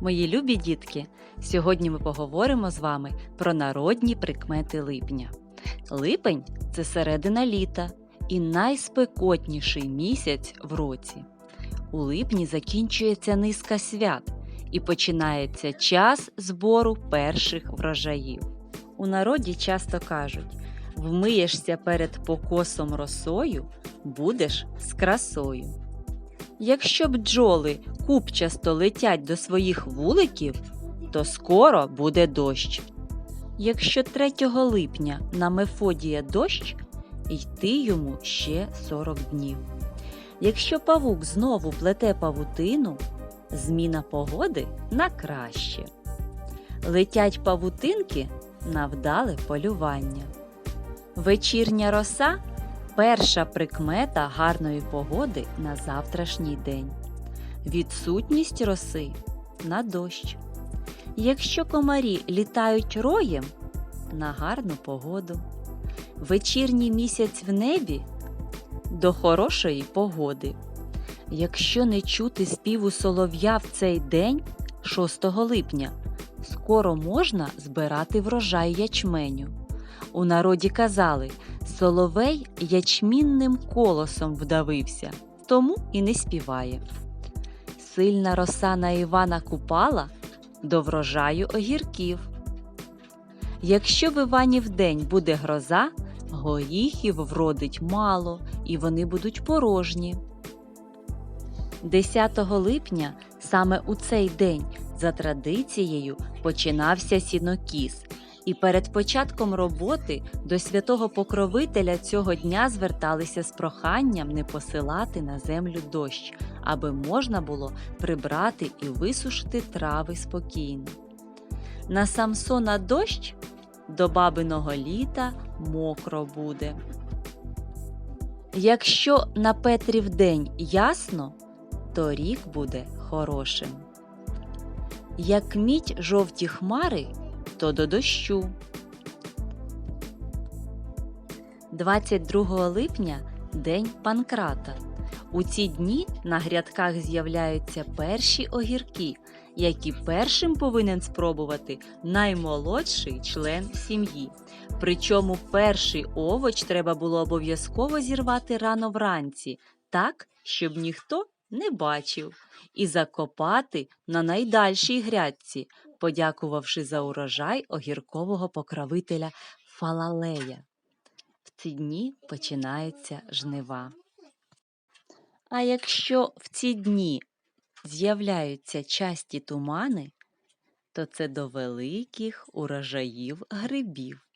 Мої любі дітки, сьогодні ми поговоримо з вами про народні прикмети липня. Липень це середина літа і найспекотніший місяць в році. У липні закінчується низка свят і починається час збору перших врожаїв. У народі часто кажуть: вмиєшся перед покосом росою, будеш з красою. Якщо бджоли купчасто летять до своїх вуликів, то скоро буде дощ. Якщо 3 липня на Мефодія дощ, йти йому ще 40 днів. Якщо павук знову плете павутину, зміна погоди на краще. Летять павутинки на вдале полювання. Вечірня роса перша прикмета гарної погоди на завтрашній день. Відсутність роси на дощ. Якщо комарі літають роєм на гарну погоду. Вечірній місяць в небі до хорошої погоди. Якщо не чути співу солов'я в цей день, 6 липня, скоро можна збирати врожай ячменю. У народі казали, соловей ячмінним колосом вдавився, тому і не співає. Сильна роса на Івана Купала до врожаю огірків. Якщо в Іванів день буде гроза, горіхів вродить мало і вони будуть порожні. 10 липня саме у цей день за традицією починався сінокіс, і перед початком роботи до святого покровителя цього дня зверталися з проханням не посилати на землю дощ, аби можна було прибрати і висушити трави спокійно. На Самсона дощ до бабиного літа мокро буде. Якщо на Петрів день ясно, то рік буде хорошим. Як мідь жовті хмари, то до дощу. 22 липня День Панкрата. У ці дні на грядках з'являються перші огірки, які першим повинен спробувати наймолодший член сім'ї. Причому перший овоч треба було обов'язково зірвати рано вранці, так, щоб ніхто не бачив, і закопати на найдальшій грядці, подякувавши за урожай огіркового покровителя Фалалея. В ці дні починаються жнива. А якщо в ці дні з'являються часті тумани, то це до великих урожаїв грибів.